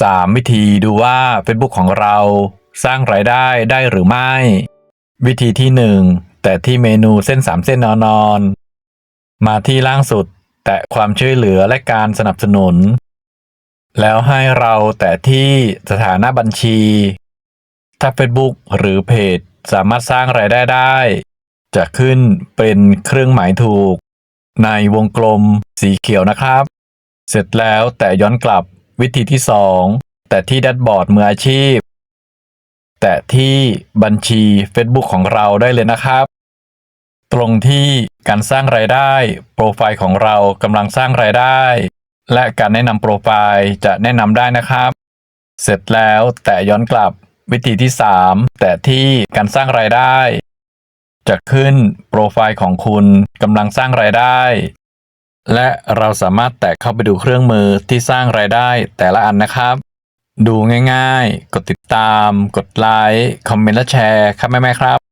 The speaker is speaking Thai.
3. วิธีดูว่า Facebook ของเราสร้างรายได้ได้หรือไม่ วิธีที่ 1 แต่ที่เมนูเส้น 3 เส้นนอนอน มาที่ล่างสุด แตะความช่วยเหลือและการสนับสนุน แล้วให้เราแตะที่สถานะบัญชี ถ้า Facebook หรือเพจสามารถสร้างรายได้ได้ จะขึ้นเป็นเครื่องหมายถูก ในวงกลมสีเขียวนะครับ เสร็จแล้วแต่ย้อนกลับ วิธีที่ 2 แต่ที่แดชบอร์ดมืออาชีพ แต่ที่บัญชี Facebook ของเราได้เลยนะครับ ตรงที่การสร้างรายได้ โปรไฟล์ของเรากำลังสร้างรายได้ และการแนะนำโปรไฟล์จะแนะนำได้นะครับ เสร็จแล้วแต่ย้อนกลับวิธีที่ 3 แต่ที่การสร้างรายได้ จะขึ้นโปรไฟล์ของคุณกำลังสร้างรายได้ และเราสามารถแตะเข้าไปดูเครื่องมือที่สร้างรายได้แต่ละอันนะครับ ดูง่ายๆ กดติดตาม กดไลค์ คอมเมนต์และแชร์ครับแม่ๆครับ